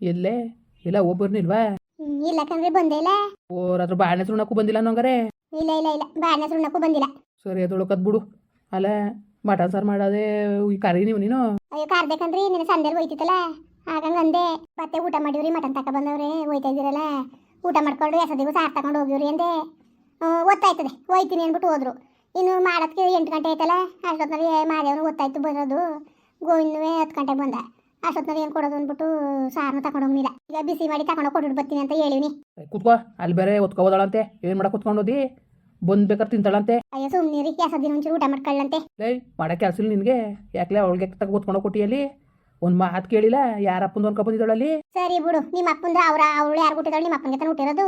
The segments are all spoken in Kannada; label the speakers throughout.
Speaker 1: ಎಲ್ಲೇ? ಇಲ್ಲ ಒಬ್ಬರ್ನಿಲ್ವಾ
Speaker 2: ಇಲ್ಲ ಕಣ್ರಿ ಬಂದೇ ಇಲ್ಲ.
Speaker 1: ಅದ್ರ ಬಾಳೆ ಸುಣ್ಣಕ್ಕೂ ಬಂದಿಲ್ಲ ನಂಗಾರೆ
Speaker 2: ಇಲ್ಲ ಇಲ್ಲ ಇಲ್ಲ ಬಾಣ ಸುಣ್ಣಕ್ಕೂ ಬಂದಿಲ್ಲ.
Speaker 1: ಸರಿ ಅದೊಳಕದ್ ಬಿಡು ಅಲ್ಲ ಮಟನ್ ಸಾರು ಮಾಡೋದೇ ಈ ಕರಿ ನೀವು ನೀನು?
Speaker 2: ಅಯ್ಯೋ ಕಾರ್ದೆ ಕಣ್ರಿ ನಿನ್ನ ಸಂದೇಲ್ ಹೋಯ್ತಿತ್ತಲ್ಲ? ಆಗಂಗ ಅಂದೆ ಮತ್ತೆ ಊಟ ಮಾಡಿವ್ರಿ ಮಟನ್ ತಕ ಬಂದವ್ರಿ ಹೋಯ್ತಾ ಇದ್ದೀರಲ್ಲ? ಊಟ ಮಾಡ್ಕೊಂಡು ಎಸದಿಗೂ ಸಾರ್ ತಗೊಂಡು ಹೋಗಿವ್ರಿ ಅಂದೆ. ಗೊತ್ತಾಯ್ತದೆ ಹೋಯ್ತೀನಿ ಅಂದ್ಬಿಟ್ಟು ಹೋದ್ರು. ಇನ್ನು ಮಾಡೋದಕ್ಕೆ ಎಂಟು ಗಂಟೆ ಆಯ್ತಲ್ಲ ಅಷ್ಟೊತ್ತಿನಲ್ಲಿ ಮಾದೇವನು ಗೊತ್ತಾಯ್ತು ಬರೋದು. ಗೋವಿಂದ ಹತ್ತು ಗಂಟೆಗೆ ಬಂದ. ಅಷ್ಟೊತ್ತಿನಲ್ಲಿ ಏನು ಕೊಡೋದು ಅಂದ್ಬಿಟ್ಟು ಸಾರನ್ನು ತಗೊಂಡು ಹೋಗಿಲ್ಲ ಈಗ ಬಿಸಿ ಮಾಡಿ ತಗೊಂಡು ಕೊಟ್ಟು ಬರ್ತೀನಿ ಅಂತ ಹೇಳಿವ್ನಿ.
Speaker 1: ಕೂತ್ಕೋ ಅಲ್ಲಿ ಬೇರೆ ಒತ್ಕೊ ಏನ್ ಮಾಡಕ್ಕೆ ಕುತ್ಕೊಂಡು ಹೋದಿ ಬಂದ್ ಬೇಕಾದ್ರೆ ತಿಂತಾಳಂತೆ.
Speaker 2: ಅಯ್ಯೋ ಸುಮ್ಮನಿರಿ ದಿನ ಒಂಚೂರು ಊಟ ಮಾಡ್ಕೊಳ್ಳಂತೆ.
Speaker 1: ಲೈ ಮಾಡೋ ಕೆಲಸ ನಿನಗೆ. ಯಾಕಲೆ ಅವಳಿಗೆ ತಗ ಕೂತ್ಕೊಂಡು ಕೊಟ್ಟಿಯಲ್ಲಿ ಒಂದು ಮಾತು ಕೇಳಿಲ್ಲ ಯಾರಪ್ಪಂದು ಅನ್ಕೊ ಬಂದಿದ್ದಾಳಲ್ಲಿ
Speaker 2: ಸರಿ ಬಿಡು ನಿಮ್ಮ ಅಪ್ಪಂದ ಅವ್ರ ಅವಳು ಯಾರು ಕೊಟ್ಟಿದ್ದಾಳೆ ನಿಮ್ಮ ಅಪ್ಪನಿಗೆ ತಾನು ಹುಟ್ಟಿರೋದು?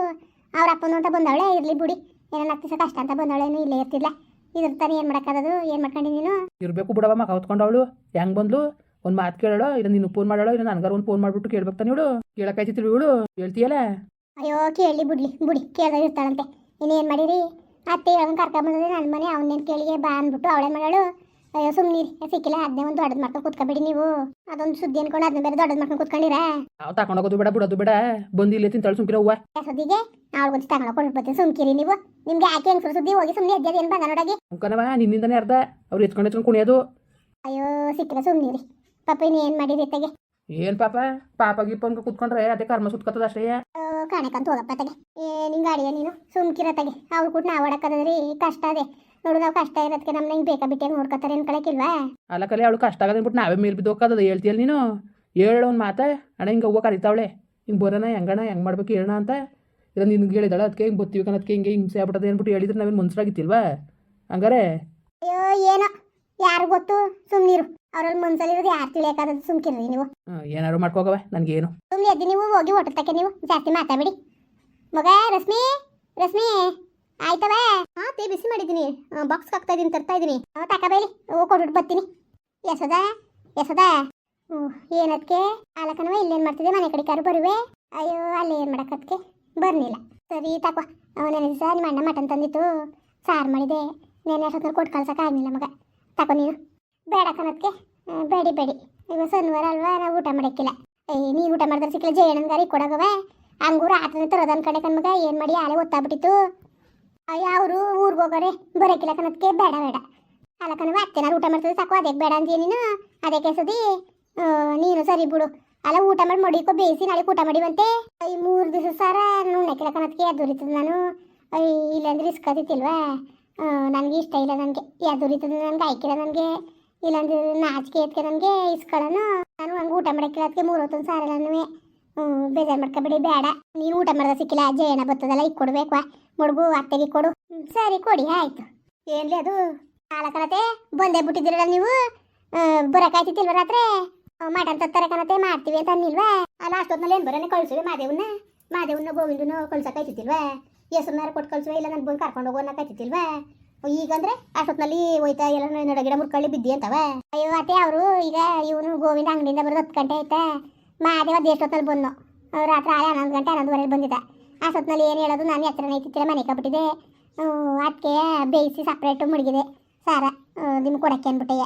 Speaker 2: ಅವ್ರ ಅಪ್ಪಂದು ಅಂತ ಬಂದವಳೆ ಇರ್ಲಿ ಬಿಡಿ. ಏನನ್ನ ನಾಲ್ಕು ಅಷ್ಟ ಕಷ್ಟ ಅಂತ ಬಂದವಳೆ ಏನು ಇಲ್ಲೇ ಇರ್ತಿಲ್ಲ ಇದ್ರ ತಾನೇ ಏನು ಮಾಡೋಕ್ಕಾಗದು ಏನು ಮಾಡ್ಕೊಂಡಿ ನೀನು?
Speaker 1: ಇರಬೇಕು ಬಿಡವ ಮಗ ಹೊತ್ಕೊಂಡವಳು ಹೆಂಗ್ ಬಂದ್ಲು? ಒಂದು ಮಾತು ಕೇಳೋಳು ಇಲ್ಲ ನೀನು ಫೋನ್ ಮಾಡೋಳು ಇಲ್ಲ ನನ್ಗಾರ ಒಂದು ಫೋನ್ ಮಾಡ್ಬಿಟ್ಟು ಕೇಳ್ಬೇಕು ತಾನೆ ಇವಳು. ಕೇಳಕ್ಕಾಯ್ತಿತ್ತು ಇವಳು ಹೇಳ್ತೀಯಲ್ಲ?
Speaker 2: ಅಯ್ಯೋ ಕೇಳಿ ಬಿಡ್ಲಿ ಬಿಡಿ ಕೇಳ್ದಾಗ ಇರ್ತಾಳಂತೆ. ಇನ್ನೇನು ಮಾಡಿರಿ? ಅತ್ತೆ ಹೇಳೋನ್ ಕರ್ಕೊಂಬಂದ್ರೆ ನನ್ನ ಮನೆ ಅವನೇನು ಕೇಳಿಗೆ ಬಾ ಅಂದ್ಬಿಟ್ಟು ಅವಳೇ ಮಾಡೋಳು. ಅಯ್ಯೋ ಸುಮ್ಮನಿರಿ ಸಿಕ್ಕಿಲ್ಲ ಅದನ್ನೇ ಒಂದು ದೊಡ್ಡದು ಮಾಡ್ಕೊಂಡು ಕೂತ್ಕೊಬೇಡಿ ನೀವು. ಅದೊಂದು ಸುದ್ದಿ ಅನ್ಕೊಂಡು ಅದನ್ನ ಬೇರೆ ದೊಡ್ಡದು ಮಾಡ್ಕೊಂಡು ಕೂತ್ಕೊಂಡಿರಾ?
Speaker 1: ನಾವು ತಗೊಂಡೋಗೋದು ಬೇಡ ಬಿಡೋದು ಬೇಡ. ಬಂದಿಲ್ಲ ಇಲ್ಲೇ ತಿಂತಾಳು ಸುಮ್ಕಿರ ಹೂವ
Speaker 2: ಸುದ್ದಿಗೆ? ಅವಳಿಗೊಂದು ತಗೊಂಡು ಕೊಟ್ಟು ಬರ್ತೀನಿ ಸುಮ್ಕಿರಿ ನೀವು. ನಿಮ್ಗೆ ಯಾಕೆ ಹೆಂಗ್ ಸುದ್ದಿ? ಹೋಗಿ ಸುಮ್ಮನೆ ಎದ್ದೇದು ಏನು ಬಂದ ನೋಡಾಗಿ
Speaker 1: ಮುಖನವ ನಿನ್ನಿಂದನೇ ಅರ್ಧ. ಅವ್ರು ಎತ್ಕೊಂಡು ಎತ್ಕೊಂಡು ಕುಣಿಯೋದು.
Speaker 2: ಅಯ್ಯೋ ಸಿಕ್ಕಿಲ್ಲ ಸುಮ್ಮನಿರಿ ಪಾಪ ಇನ್ನೇನು ಏನು ತೆಗೆ?
Speaker 1: ಏನ್ ಪಾಪ? ಪಾಪ ಗಿಪ್ಪನ್ ಕುತ್ಕೊಂಡ್ರೆ ಅದೇ ಕರ್ಮ ಸುತ್ಕತ್ತದ ಅಷ್ಟೇ.
Speaker 2: ಕಾಣಕಂತ ಹೋಗಪ್ಪ ತಗೆ. ನಿಂಗೆ ಗಾಡಿಯ ನೀನು? ಸುಮ್ಕಿರ ತಗೆ. ಅವ್ರು ಕೂಡ ನಾವು ಓಡಕದ್ರಿ ಕಷ್ಟ ಅದೇ. ನೋಡು ನಾವು ಕಷ್ಟ ಇರೋದಕ್ಕೆ ನಮ್ಮ ಹಿಂಗೆ ಬೇಕಾ ಬಿಟ್ಟು ನೋಡ್ಕೊತಾರೆ ಅನ್ಕೊಳಕಿಲ್ವಾ
Speaker 1: ಅಲ್ಲ ಕಲೆ ಅವಳು ಕಷ್ಟ ಆಗದ ಬಿಟ್ಟು ನಾವೇ ಮೇಲ್ ಬಿದ್ದು ಹೋಗ್ಕದ ಹೇಳ್ತೀಯಲ್ಲ ನೀನು? ಹೇಳು ಒಂದು ಮಾತ. ಅಣ್ಣ ಹಿಂಗೆ ಹೂವು ಕರಿತಾವಳೆ. ಹಿಂಗೆ ಬರೋಣ ಹೆಂಗಣ ಹೆಂಗೆ ಮಾಡ್ಬೇಕು ಹೇಳೋಣ ಅಂತ. ಇಲ್ಲ ನಿನ್ಗೆ ಹೇಳಿದಾಳೆ ಅದಕ್ಕೆ ಹಿಂಗೆ ಬತ್ತೀವಿ ಕಣದಕ್ಕೆ ಹಿಂಗೆ ಹಿಂಸೆ ಆಗ್ಬಿಟ್ಟದೆ ಅಂದ್ಬಿಟ್ಟು ಹೇಳಿದ್ರೆ ನಾವೇನು ಮನ್ಸರಾಗಿತ್ತಿಲ್ವಾ? ಹಂಗಾರೆ?
Speaker 2: ಅಯ್ಯೋ ಏನೋ. ಯಾರು ಗೊತ್ತು? ಸುಮ್ಮನಿರು ಅವ್ರಲ್ಲಿ ಮನ್ಸಲ್ಲಿರೋದು ಯಾರು ತಿಳಿಯಕ್ಕಾಗದು ಸುಮ್ಕಿರ್ರಿ ನೀವು.
Speaker 1: ಏನಾರು ಏನಾದ್ರು ಮಾಡ್ಕೋಗವ ಏನು
Speaker 2: ಸುಮ್ಮನೆ ಎದ್ದು ನೀವು ಹೋಗಿ ಹೊಟ್ಟತಕ್ಕೆ ನೀವು ಜಾಸ್ತಿ ಮಾತಾಡಬೇಡಿ. ಮಗ ರಶ್ಮಿ ರಶ್ಮಿ ಆಯ್ತವ? ಹಾ ತೇ ಬಿಸಿ ಮಾಡಿದ್ದೀನಿ. ಬಾಕ್ಸ್ ಹಾಕ್ತಾ ಇದೀನಿ ತರ್ತಾ ಇದೀನಿ. ತಕಬೇಡಿ ಹೋಗಿ ಕೊಟ್ಬಿಟ್ಟು ಬರ್ತೀನಿ. ಯಶೋದ ಯಶೋದ. ಹ್ಞೂ ಏನದಕ್ಕೆ ಆಲಕನವ ಇಲ್ಲೇನು ಮಾಡ್ತಿದ್ದೆ? ಮನೆ ಕಡೆ ಕಾರು ಬರುವೆ? ಅಯ್ಯೋ ಅಲ್ಲಿ ಏನು ಮಾಡಕ್ಕದಕ್ಕೆ ಬರ್ಲಿಲ್ಲ ಸರಿ ತಕೋ. ನೆನೆ ಸರ್ ನಿಮ್ಮ ಅಣ್ಣ ಮಟನ್ ತಂದಿತ್ತು. ಸಾರು ಮಾಡಿದೆ. ನೆನೆ ಅಷ್ಟೊತ್ತಿಗೆ ಕೊಟ್ಟು ಕಳ್ಸೋಕ್ಕಾಗಲಿಲ್ಲ ಮಗ. ತಕೋ ನೀನು. ಬೇಡ ಕನತ್ಕೆ ಬೇಡಿ ಬೇಡಿ. ಈಗ ಶನಿವಾರ ಅಲ್ವಾ, ನಾವು ಊಟ ಮಾಡಕ್ಕಿಲ್ಲ. ಏ, ನೀನು ಊಟ ಮಾಡಿದ್ರೆ ಸಿಕ್ಕಿಲ್ಲ ಜಯಣ್ಣನ್ಗಾರಿ ಕೊಡಗವೆ ಹಂಗೂರ ಆತನ ತರೋದು ಅನ್ಕಡೆ ಕಣ್ಮಗ, ಏನು ಮಾಡಿ ಆಳೆ ಗೊತ್ತಾಗ್ಬಿಟ್ಟಿತ್ತು. ಅಯ್ಯ ಅವರು ಊರಿಗೆ ಹೋಗೋರೆ, ಬರೋಕ್ಕಿಲ್ಲ ಕನತ್ಕೆ ಬೇಡ ಬೇಡ. ಅಲ್ಲ ಕಣವ ಅತ್ತೆನಾರು ಊಟ ಮಾಡ್ತದೆ ಸಾಕು ಅದಕ್ಕೆ ಬೇಡ ಅಂತೀಯ ನೀನು? ಅದಕ್ಕೆ ಸದಿ ನೀನು ಸರಿ ಬಿಡು. ಅಲ್ಲ, ಊಟ ಮಾಡಿ ಮಡಿಕೋ, ಬೇಯಿಸಿ ನಾಳೆ ಊಟ ಮಾಡಿವಂತೆ. ಈ ಮೂರು ದಿವಸ ಸಾರ ನುಣ್ಣಕ್ಕಿಲ್ಲ ಕಣದಕ್ಕೆ ಎದುರಿತದೆ ನಾನು. ಇಲ್ಲಾಂದ್ರೆ ಇಸ್ಕೊತಿಲ್ವಾ ನನಗೆ ಇಷ್ಟ ಇಲ್ಲ ನನಗೆ ಎದುರಿತದೆ ನನಗೆ, ಆಯ್ಕಿಲ್ಲ ನನಗೆ. ಇಲ್ಲಾಂದ್ರೆ ನಾಚಿಕೆ ಎತ್ಕೆ ನನಗೆ ಇಸ್ಕೊಳ್ಳೋಣ ನಾನು ಹಂಗೆ ಊಟ ಮಾಡಕ್ಕಿಲ್ಲ ಅದಕ್ಕೆ ಮೂರು ಹೊತ್ತೊಂದು ಸಾರ ನಾನು ಬೇಜಾರು ಮಾಡ್ಕೊಬಿಡಿ, ಬೇಡ. ನೀನು ಊಟ ಮಾಡಿದ್ರೆ ಸಿಕ್ಕಿಲ್ಲ ಜಯನ ಬರ್ತದಲ್ಲ ಈಗ ಕೊಡ್ಬೇಕು. ಮುಡುಗು, ಅತ್ತೆಗೆ ಕೊಡು. ಸರಿ ಕೊಡಿ, ಆಯ್ತು. ಏನ್ಲಿ ಅದು? ಕಾಲಕನತೆ ಬಂದೇ ಬಿಟ್ಟಿದ್ದೀರಲ್ಲ ನೀವು? ಬರಕಾಯ್ತಿಲ್ವ ರಾತ್ರಿ? ಮಟನ್ ತತ್ತಾರೆ ಕಲತೆ ಮಾಡ್ತೀವಿ ಅಂತ ಅನ್ನಿಲ್ವಾ? ಅಲ್ಲ ಅಷ್ಟೊತ್ತಿನಲ್ಲಿ ಏನು ಬರೋನೆ ಕಳ್ಸುವೆ ಮಾದೇವನ್ನ? ಮಾದೇವನ್ನ, ಗೋವಿಂದನ ಕಳ್ಸಕ್ಕಾಯ್ತಿಲ್ವಾ ಹೆಸರುನಾರ ಕೊಟ್ಟು ಕಳಿಸುವ? ಇಲ್ಲ ನನ್ನ ಬಂದು ಕರ್ಕೊಂಡು ಹೋಗೋಣ ಅನ್ನಕ್ಕಾಯ್ತಿಲ್ವಾ ಈಗಂದ್ರೆ ಅಷ್ಟೊತ್ತಿನಲ್ಲಿ ಹೋಯ್ತಾ, ಎಲ್ಲ ನಡ ಗಿಡ ಮುರ್ಕೊಳ್ಳಿ ಬಿದ್ದಿ ಅಂತವ. ಅಯ್ಯೋ, ಅತ್ತೆ ಅವರು ಈಗ ಇವನು ಗೋವಿಂದ ಅಂಗಡಿಯಿಂದ ಬರೋದು ಹತ್ತು ಗಂಟೆ ಆಯ್ತಾ ಮಾದೇವ ಎಷ್ಟೊತ್ತಲ್ಲಿ ಬಂದು ರಾತ್ರಿ ಆಳೆ ಹನ್ನೊಂದು ಗಂಟೆ ಹನ್ನೊಂದುವರೆಗೆ ಬಂದಿದ್ದ. ಸೊತ್ತಿನಲ್ಲಿ ಏನು ಹೇಳೋದು, ನಾನು ಎತ್ತರ ಐತಿತ್ತಿರ ಮನೆ ಕಬ್ಬಿಟ್ಟಿದೆ ಅದಕ್ಕೆ ಬೇಯಿಸಿ ಸಪ್ರೇಟು ಮುಳುಗಿದೆ ಸಾರ ನಿಮ್ಗೆ ಕೊಡಕ್ಕೆ ಅಂದ್ಬಿಟ್ಟೆಯ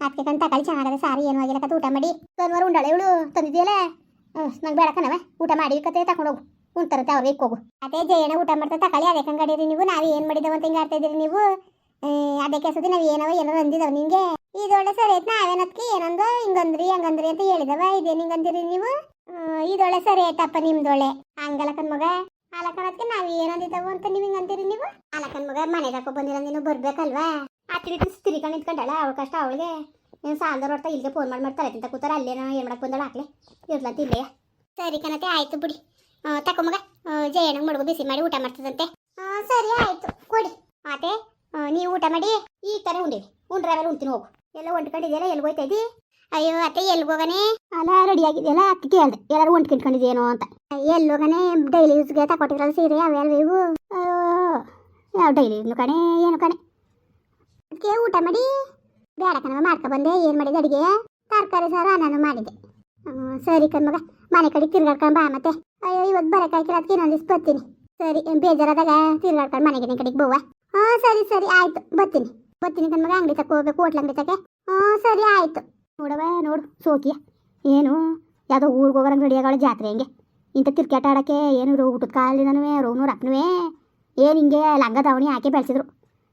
Speaker 2: ಅದಕ್ಕೆ ಕಂತ ತಗೊಳ್ಳಿ ಚೆನ್ನಾಗದೆ, ಸಾರಿ ಏನು ಆಗಿಲ್ಲ ಊಟ ಮಾಡಿ. ಸೋಮವಾರ ಉಂಡಾಳೆ ಇವಳು ತಂದಿದ್ದೀಯಲ್ಲ ನಂಗೆ ಬೇಡ ಕಣವ ಊಟ ಮಾಡಿ ಕತೆ ತಗೊಂಡೋಗು ಉಂಟರುತ್ತೆ ಅವ್ರಿಗೆ ಹೋಗು. ಅದೇ ಜಯಣ್ಣ ಊಟ ಮಾಡ್ತಾ ತಕಲಿ ಅದೇ ಕಂಗಡಿರಿ ನೀವು, ನಾವು ಏನು ಮಾಡಿದವ ಅಂತ ಹಿಂಗೆ ಆಡ್ತಾ ಇದ್ದೀರಿ ನೀವು? ಅದಕ್ಕೆ ಸುದ್ದಿ ನಾವು ಏನವ ಏನಾರ ಅಂದಿದವ ನಿಂಗೆ? ಇದೊಳ್ಳೆ ಸರಿ ಆಯ್ತು ನಾವೇನತ್ಕಿ ಏನಂದ, ಹಿಂಗಂದ್ರಿ, ಹಂಗಂದ್ರಿ ಅಂತ ಹೇಳಿದವ, ಇದೇನು ಹಿಂಗಂದಿರಿ ನೀವು? ಇದೊಳ್ಳೆ ಸರಿ ಆಯ್ತಪ್ಪ ನಿಮ್ದೊಳ್ಳೆ ಹಂಗಲಕನ್ ಮಗ. ಅಲಕನದಕ್ಕೆ ನಾವು ಏನಂದಿದ್ದವು ಅಂತ ನೀವು ಹಿಂಗಂತೀರಿ ನೀವು? ಅಲಕನ್ ಮಗ, ಮನೆಗೆ ಹಾಕೋ ಬಂದಿರ ನೀನು, ಬರ್ಬೇಕಲ್ವಾ? ಹತ್ತಿರ ತಿರ್ಕೊಂಡು ನಿಂತ್ಕೊಂಡಳ ಅವಳ ಕಷ್ಟ ಅವಳಿಗೆ. ನೀನು ಸಾಂದರ್ ಹೊಡ್ತಾ ಇಲ್ಲಿಗೆ ಫೋನ್ ಮಾಡಿ ಮಾಡ್ತಾರೆ ಅಂತ ಕೂತಾರ, ಅಲ್ಲೇನೋ ಏನು ಮಾಡಕ್ಕೆ ಬಂದಳ, ಹಾಕ್ಲೆ. ಇರ್ಲಂತ ಸರಿ ಕಣತೆ, ಆಯ್ತು ಬಿಡಿ. ತಕೊ ಮಗ. ಜಯಣ್ಣಗೆ ಮಡುಗು ಬಿಸಿ ಮಾಡಿ ಊಟ ಮಾಡ್ತದಂತೆ. ಸರಿ ಆಯ್ತು. ಕೊಡಿ. ಆತೆ ನೀವು ಊಟ ಮಾಡಿ ಈ ತರ ಉಂಡಿವಿ ಉಂಡ್ರೆ ಆಮೇಲೆ ಉಣ್ತೀನಿ ಹೋಗು. ಎಲ್ಲ ಹೊಂಟ್ಕೊಂಡಿದ್ಯಲ್ಲ ಎಲ್ಲಿ ಹೋಯ್ತಾ ಇದ್ದಿ? ಅಯ್ಯೋ ಅತ್ತೆ ಎಲ್ಲಿ ಹೋಗನೆ ಅಲ್ಲ ರೆಡಿ ಆಗಿದೆಯಲ್ಲ ಅತ್ತೆ ಕೇಳ್ದೆ. ಎಲ್ಲರೂ ಹೊಂಟ್ಕೊಂಡ್ಕೊಂಡಿದ್ಯೇನೋ ಅಂತ. ಎಲ್ಲಿ ಹೋಗನೆ ಡೈಲಿ ಯೂಸ್ಗೆ ತಗೊಟ್ಟಿರಲ್ಲ ಸೀರೆ ಅವೆಲ್ಲ ಇವು? ಯಾವ ಡೈಲಿ ಇನ್ನು ಕಣೆ ಏನು ಕಣೆ? ಅದಕ್ಕೆ ಊಟ ಮಾಡಿ ಬೇಡ ಕಣ ಮಾಡ್ಕೊ ಬಂದೆ. ಏನು ಮಾಡಿದೆ ಅಡುಗೆ ತರಕಾರಿ ಸಾರು ನಾನು ಮಾಡಿದೆ ಸರಿ ಕಣ್ಮಗ ಮನೆ ಕಡೆ ತಿರ್ಗಾಡ್ಕೊಂಡ್ ಬಾ ಮತ್ತೆ. ಅಯ್ಯೋ ಇವತ್ತು ಬರಕಾಯ್ಕಿಲ್ಲ ಅದಕ್ಕೆ ಇನ್ನೊಂದು ದಿವ್ಸ ಬರ್ತೀನಿ. ಸರಿ ಬೇಜಾರಾದಾಗ ತಿರ್ಗಾಡ್ಕೊಂಡು ಮನೆಗೆ ಕಡೆಗೆ ಬೋವ ಹಾಂ, ಸರಿ ಸರಿ, ಆಯ್ತು, ಬರ್ತೀನಿ. ಬರ್ತೀನಿ ಕಣ್ಮಗ ಅಂಗಡಿ ತಕ್ಕ ಹೋಗ್ಬೇಕು, ಹೋಟ್ಲ ಅಂಗಡಿ ತಕ್ಕೆ. ಹಾಂ, ಸರಿ, ಆಯ್ತು. ನೋಡವ ನೋಡು, ಸೋಕಿಯ. ಏನು, ಯಾವುದೋ ಊರಿಗೆ ಹೋಗೋರಂಗೆ ರೆಡಿ ಆಗೋಳೆ ಜಾತ್ರೆ ಹೆಂಗೆ? ಇಂಥ ಕ್ರಿಕೆಟ್ ಆಡೋಕ್ಕೆ ಏನು ರೋ ಊಟದ ಕಾಲಿನೂ ರೋನು ರಪ್ನೂ ಏನು ಹಿಂಗೆ ಲಂಗ ದಾವಣಿ ಹಾಕಿ ಬೆಳೆಸಿದ್ರು.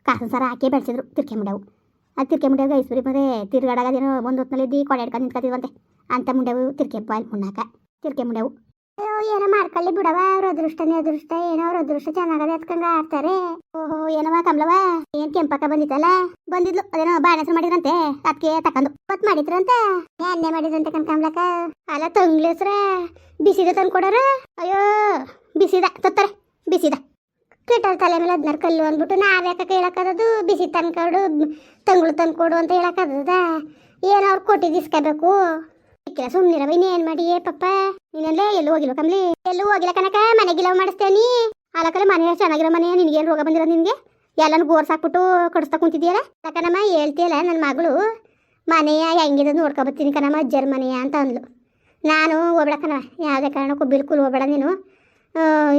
Speaker 2: ಕಾಸಿನ ಸರ ಹಾಕಿ ಬೆಳೆಸಿದ್ರು ತಿರ್ಕೆ ಮುಂಡೆವು ಅದು ತಿರ್ಕೆ ಮುಂಡ್ಯಾವ ಗೈಸ್ಬರಿ ಮತ್ತೆ ತಿರ್ಗಾಡೋದೇನೋ ಒಂದು ಹೊತ್ತಿನಲ್ಲಿ ಕೊಡೆ ಹಿಡ್ಕೊಂಡು ನಿಂತ್ಕೊತಿದ್ವಂತೆ ಅಂತ ಮುಂಡೆವು ತಿರ್ಕೆ ಬಾಯ್ ಮುಣ್ಣಾಕ ತಿರ್ಕೆ ಮುಂಡೆವು ಅಯ್ಯೋ ಏನೋ ಮಾಡ್ಕೊಳ್ಳಿ ಬಿಡವ ಅವ್ರ ಅದೃಷ್ಟನೇ ಅದೃಷ್ಟ, ಏನೋ ಅವ್ರ ಅದೃಷ್ಟ ಚೆನ್ನಾಗದ ಎತ್ಕೊಂಡ ಆಡ್ತಾರೆ. ಓಹೋ ಏನವ ಕಮಲವ ಏನ್ ಕೆಂಪಕ್ಕ ಬಂದಿತ್ತಲ್ಲ? ಬಂದಿದ್ಲು, ಅದೇನೋ ಬಾಣ ಹೆಸರು ಮಾಡಿದ್ರಂತೆ ಅದಕ್ಕೆ ತಕೊಂಡು ಮತ್ ಮಾಡಿದ್ರಂತ? ಎಣ್ಣೆ ಮಾಡಿದ್ರಂತೆ ಕಣ್ ಕಮಲಕ್ಕ. ಅಲ್ಲ ತಂಗ್ಲೇಸ್ರ ಬಿಸಿದ ತಂದು ಕೊಡೋರ? ಅಯ್ಯೋ, ಬಿಸಿದ, ತತ್ತಾರೆ, ಬಿಸಿದ. ಕೆಟ್ಟವ್ರ ತಲೆ ಮೇಲೆ ಹದಿನಾರು ಕಲ್ಲು ಅಂದ್ಬಿಟ್ಟು ನಾವ್ಯಾಕ ಹೇಳಕದದು ಬಿಸಿ ತಂದ್ಕೊಡು ತಂಗ್ಳು ತಂದ್ಕೊಡು ಅಂತ ಹೇಳಕ್ಕದ ಏನೋ ಅವ್ರು ಕೊಟ್ಟಿದ್ದು ಇಸ್ಕೋಬೇಕು. ಇಕ್ಕಿಲ್ಲ ಸುಮ್ಮನಿರವ ಏನ್ ಮಾಡಿ? ಪಪ್ಪ, ನೀನಲ್ಲೇ ಎಲ್ಲೂ ಹೋಗಿಲ್ಲ ಕಮ್ಲಿ? ಎಲ್ಲೂ ಹೋಗಿಲ್ಲ ಕನಕ ಮನೆಗಿಲ್ಲ ಮಾಡಿಸ್ತೇನಿ ಅಲಕಲೆ ಮನೆ, ಚೆನ್ನಾಗಿರೋ ಮನೆ ನಿನ್ಗೇನು ರೋಗ ಬಂದಿರೋ ನಿನ್ಗೆ? ಎಲ್ಲನೂ ಗೋರ್ಸ್ ಹಾಕ್ಬಿಟ್ಟು ಕಡಿಸ್ತಾ ಕುಂತಿದ್ಯಲ್ಲ ಯಾಕನಮ್ಮ ಹೇಳ್ತಿಯಲ್ಲ ನನ್ನ ಮಗಳು? ಮನೆಯ ಹೆಂಗಿದೆ ನೋಡ್ಕೊಬತ್ತೀನಿ ಕಣಮ್ಮ, ಅಜ್ಜರ ಮನೆಯ ಅಂತ ಅಂದ್ಲು. ನಾನು ಹೋಗ್ಬೇಡ ಕಣ ಯಾವುದೇ ಕಾರಣಕ್ಕೂ ಬಿಲ್ಕುಲ್ ಹೋಗ್ಬೇಡ ನೀನು.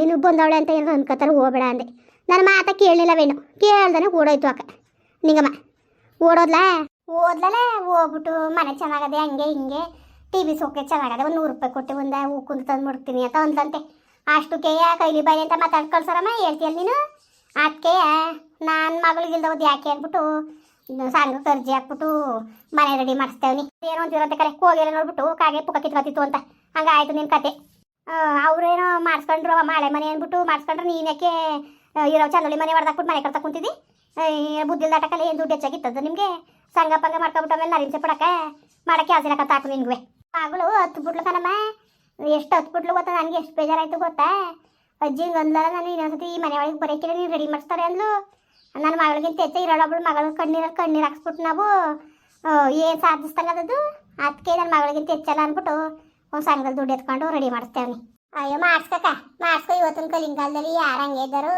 Speaker 2: ಇನ್ನು ಬಂದವಳೆ ಅಂತ ಏನು ಅನ್ಕೋತಾರೆ, ಹೋಗ್ಬೇಡ ಅಂದೆ. ನನ್ನ ಮಾತ ಕೇಳಲಿಲ್ಲವೇನು ಕೇಳ್ದಾನೆ ಓಡೋಯ್ತು ಅಕ್ಕ ನಿಂಗಮ್ಮ, ಓಡೋದ್ಲಾ? ಓದ್ಲಲ್ಲ ಹೋಗ್ಬಿಟ್ಟು ಮನೆ ಚೆನ್ನಾಗದೆ, ಹಂಗೆ ಹಿಂಗೆ. ಟಿ ವಿ ಸೋಕೆ ಚೆನ್ನಾಗದೆ ಒಂದು ನೂರು ರೂಪಾಯಿ ಕೊಟ್ಟು ಒಂದು ಹೂ ಕುಂದು ತಂದು ಮುಡ್ತೀನಿ ಅಂತ ಅಂದಂತೆ ಅಷ್ಟು ಕೇಯ ಕೈಲಿ ಬಾಯಿ ಅಂತ ಮಾತಾಡ್ ಕಳ್ಸರಮ್ಮ ನೀನು? ಅದಕ್ಕೆ ನಾನು ಮಗಳಿಗಿಲ್ದ ಹೋದ್ ಯಾಕೆ ಅಂದ್ಬಿಟ್ಟು ಸಾಂಗ್ ಅರ್ಜಿ ಹಾಕ್ಬಿಟ್ಟು ಮನೆ ರೆಡಿ ಮಾಡಿಸ್ತೇವನಿ. ಏನೋ ಅಂತಿರಂತೆ ಕರೆ ಹೋಗಿಲ್ಲ ನೋಡ್ಬಿಟ್ಟು ಕಾಗೆ ಪುಕ್ಕ ಕಿತ್ಕೊತಿತ್ತು ಅಂತ. ಹಂಗಾಯ್ತು ನಿನ್ನ ಕತೆ. ಅವ್ರೇನೋ ಮಾಡಿಸ್ಕೊಂಡ್ರು ಮಾಳೆ ಮನೆ ಅಂದ್ಬಿಟ್ಟು ಮಾಡಿಸ್ಕೊಂಡ್ರೆ, ನೀನು ಯಾಕೆ ಇರೋ ಚಂದಳಿ ಮನೆ ಹೊಡೆದಾಕ್ಬಿಟ್ಟು ಮನೆ ಕಟ್ತಾ ಕುಂತಿದ್ದಿ? ಬುದ್ಧಿಲ್ ದಾಟಕಲ್ಲ ಏನು ದುಡ್ಡು ಹೆಚ್ಚಾಗಿತ್ತದ ನಿಮಗೆ? ಸಂಘ ಪಂಗ ಮಾಡ್ಕೊಬಿಟ್ಟು ಆಮೇಲೆ ನರಿಂಸೆ ಪಡಕ ಮಾಡಕ್ಕೆ ಹಸಿರಕ ತಾಕು ನಿನ್ಗೆ ಮಗಳು ಹತ್ತು ಬಿಟ್ಲು ಕಣಮ್ಮ. ಎಷ್ಟು ಹತ್ತು ಬಿಟ್ಲು ಗೊತ್ತಾ? ನನಗೆ ಎಷ್ಟು ಬೇಜಾರಾಯ್ತು ಗೊತ್ತಾ? ಅಜ್ಜಿ ಅಂದ್ಲಲ್ಲ, ನಾನು ಇನ್ನೊಂದ್ಸತಿ ಈ ಮನೆ ಒಳಗೆ ಬರೋಕ್ಕಿಲ್ಲ ನೀನು ರೆಡಿ ಮಾಡಿಸ್ತಾರೆ ಅಂದ್ಲು. ನನ್ನ ಮಗಳಿಗಿಂತ ಹೆಚ್ಚು ಇರೋಳೊಬ್ಳು ಮಗಳು ಕಣ್ಣೀರಲ್ಲಿ ಕಣ್ಣೀರು ಹಾಕ್ಸ್ಬಿಟ್ಟು ನಾವು. ಏನು ಸಾಧಿಸ್ತಂಗದದು ಅದಕ್ಕೆ ನನ್ನ ಮಗಳಿಗಿಂತ ಹೆಚ್ಚಲ್ಲ ಅಂದ್ಬಿಟ್ಟು ಒಂದು ಸಂಘದಲ್ಲಿ ದುಡ್ಡು ಎತ್ಕೊಂಡು ರೆಡಿ ಮಾಡಿಸ್ತೇವೆ ಅಯ್ಯೋ, ಮಾಡಿಸ್ಕಕ್ಕ, ಮಾಡಿಸ್ಕೊ ಇವತ್ತಿನ ಕಲಿಂಗಾಲದಲ್ಲಿ ಯಾರು ಹಂಗೆ ಇದ್ದರು?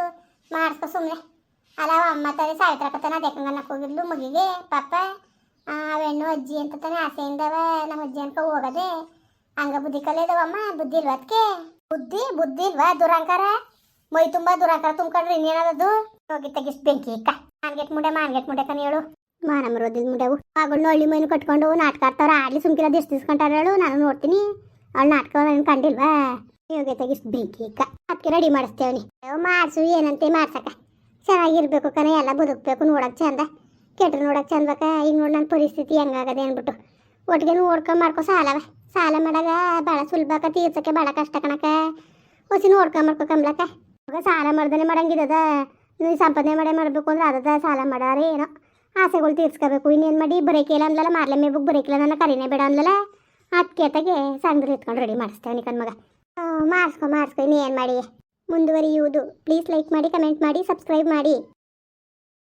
Speaker 2: ಮಾಡಿಸ್ಕೊ ಸುಮ್ಮನೆ ಅಲ್ಲ ಅಮ್ಮ ತಾರೆ ಸಾಯ್ತ್ರಕತನ ಅದಕ್ಕಂಗನ್ನಕ್ಕೆ ಹೋಗಿದ್ಲು ಮಗಿಗೆ, ಪಾಪ. ಅವೆಣ್ಣು, ಅಜ್ಜಿ ಅಂತ ತಾನೆ ಆಸೆಯಿಂದವ ನಮ್ಮ ಅಜ್ಜಿ ಅನ್ಕೊ ಹೋಗದೆ. ಹಂಗ ಬುದ್ಧಿ ಕಲಿಯದವಮ್ಮ, ಬುದ್ಧಿ ಇಲ್ವಾ ಅದಕ್ಕೆ ಬುದ್ಧಿ ಬುದ್ಧಿ ಇಲ್ವಾ ದುರಂಕಾರ? ಮೈ ತುಂಬಾ ದುರಂಕಾರ ತುಂಬ್ಕೊಂಡ್ರೆ ಇನ್ನೇನದು ಹೋಗಿ ತೆಗಿಸ್ ಬೆಂಕಿ ಇಕ್ಕ ಮಾನ್ಗೆಟ್ ಮುಂಡೆ ಮಾನ್ಗೆಟ್ ಮುಂಡೆ ಕನ್ ಹೇಳು. ರೋದಿದ್ ಮುಂಡೆವು ಮಗಳನ್ನ ಹಳ್ಳಿ ಮೈನು ಕಟ್ಕೊಂಡು ನಾಟಕ ಆಡ್ತಾರ ಆಡ್ಲಿ ಸುಮ್ಕಿರೋದು ಎಷ್ಟು ದಿಸ್ಕೊಂಟಾರ ಹೇಳು, ನಾನು ನೋಡ್ತೀನಿ. ಅವಳು ನಾಟಕ ಕಂಡಿಲ್ವಾ? ಹೋಗಿ ತೆಗಿಸ್ ಬೆಂಕಿ ಇಕ್ಕ ಅದಕ್ಕೆ ರೆಡಿ ಮಾಡಿಸ್ತೇವನಿ ಮಾಡ್ಸು, ಏನಂತೆ ಮಾಡ್ಸಕ್ಕ? ಚೆನ್ನಾಗಿರ್ಬೇಕು ಕಣ, ಎಲ್ಲ ಬದುಕ್ಬೇಕು ನೋಡಕ್ ಚಂದ. ಕೆಟ್ರು ನೋಡಕ್ ಚಂದಕ್ಕ ಈಗ ನೋಡಿ ನನ್ನ ಪರಿಸ್ಥಿತಿ ಹೆಂಗಾಗದೆ ಅಂದ್ಬಿಟ್ಟು. ಒಟ್ಟಿಗೆ ನೋಡ್ಕೊಂಡ್ ಮಾಡ್ಕೊ, ಸಾಲವ. ಸಾಲ ಮಾಡಾಗ ಭಾಳ ಸುಲಭಕ್ಕ ತೀರ್ಸಕ್ಕೆ ಭಾಳ ಕಷ್ಟ ಕಣಕ ಹೊಸಿನ ನೋಡ್ಕೊಂಡ್ ಮಾಡ್ಕೊ ಕಮ್ಲಕ್ಕ. ಇವಾಗ ಸಾಲ ಮಾಡ್ದೇ ಮಾಡಂಗಿದದ. ನೀವು ಸಂಪಾದನೆ ಮಾಡೇ ಮಾಡಬೇಕು ಅಂದ್ರೆ ಅದದ ಸಾಲ ಮಾಡಾರೆ ಏನೋ. ಆಸೆಗಳು ತೀರ್ಸ್ಕೋಬೇಕು. ಇನ್ನೇನು ಮಾಡಿ ಬರೇಕಿಲ್ಲ ಅಂದ್ಲಲ್ಲ ಮಾರ್ಲೆ ಮೇಬುಕ್ ಬರೇಕಿಲ್ಲ ನನ್ನ ಕರಿನೇ ಬೇಡ ಅಂದ್ಲಲ್ಲ. ಅದಕ್ಕೆ ತಗೆ ಇಟ್ಕೊಂಡು ರೆಡಿ ಮಾಡಿಸ್ತೇವೆ ಕಣ್ ಮಗ ಮಾಡಿಸ್ಕೊ ಮಾಡಿಸ್ಕೊ, ಇನ್ನೇನು ಮಾಡಿ ಮುಂದುವರಿಯುವುದು. ಪ್ಲೀಸ್ ಲೈಕ್ ಮಾಡಿ ಕಮೆಂಟ್ ಮಾಡಿ ಸಬ್ಸ್ಕ್ರೈಬ್ ಮಾಡಿ.